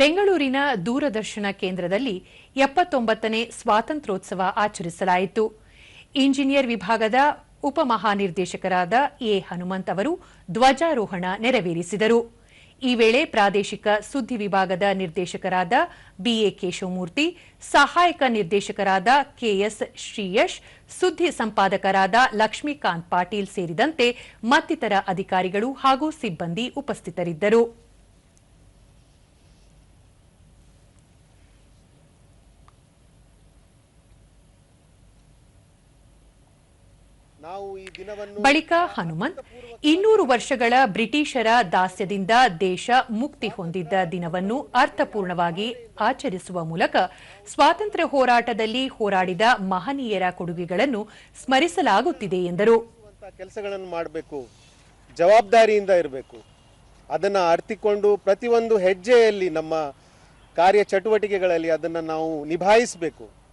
ಬೆಂಗಳೂರಿನ ದೂರದರ್ಶನ ಕೇಂದ್ರದಲ್ಲಿ ಎಪ್ಪತ್ತೊಂಬತ್ತನೇ ಸ್ವಾತಂತ್ರ್ಯೋತ್ಸವ ಆಚರಿಸಲಾಯಿತು. ಇಂಜಿನಿಯರ್ ವಿಭಾಗದ ಉಪಮಹಾನಿರ್ದೇಶಕರಾದ ಎ. ಹನುಮಂತ್ ಅವರು ಧ್ವಜಾರೋಹಣ ನೆರವೇರಿಸಿದರು. ಈ ವೇಳೆ ಪ್ರಾದೇಶಿಕ ಸುದ್ದಿ ವಿಭಾಗದ ನಿರ್ದೇಶಕರಾದ ಬಿಎ ಕೇಶವಮೂರ್ತಿ, ಸಹಾಯಕ ನಿರ್ದೇಶಕರಾದ ಕೆಎಸ್ ಶ್ರೀಯಶ್, ಸುದ್ದಿ ಸಂಪಾದಕರಾದ ಲಕ್ಷ್ಮೀಕಾಂತ್ ಪಾಟೀಲ್ ಸೇರಿದಂತೆ ಮತ್ತಿತರ ಅಧಿಕಾರಿಗಳು ಹಾಗೂ ಸಿಬ್ಬಂದಿ ಉಪಸ್ಥಿತರಿದ್ದರು ನಾವು ಈ ದಿನವನ್ನು ಬಳಿಕ ಹನುಮಂತ್ ಇನ್ನೂರು ವರ್ಷಗಳ ಬ್ರಿಟಿಷರ ದಾಸ್ಯದಿಂದ ದೇಶ ಮುಕ್ತಿ ಹೊಂದಿದ್ದ ದಿನವನ್ನು ಅರ್ಥಪೂರ್ಣವಾಗಿ ಆಚರಿಸುವ ಮೂಲಕ ಸ್ವಾತಂತ್ರ್ಯ ಹೋರಾಟದಲ್ಲಿ ಹೋರಾಡಿದ ಮಹನೀಯರ ಕೊಡುಗೆಗಳನ್ನು ಸ್ಮರಿಸಲಾಗುತ್ತಿದೆ ಎಂದರು. ಕೆಲಸಗಳನ್ನು ಮಾಡಬೇಕು ಜವಾಬ್ದಾರಿಯಿಂದ ಇರಬೇಕು. ಅದನ್ನು ಅರ್ಥಿಕೊಂಡು ಪ್ರತಿಯೊಂದು ಹೆಜ್ಜೆಯಲ್ಲಿ ನಮ್ಮ ಕಾರ್ಯ ಚಟುವಟಿಕೆಗಳಲ್ಲಿ ಅದನ್ನು ನಾವು ನಿಭಾಯಿಸಬೇಕು.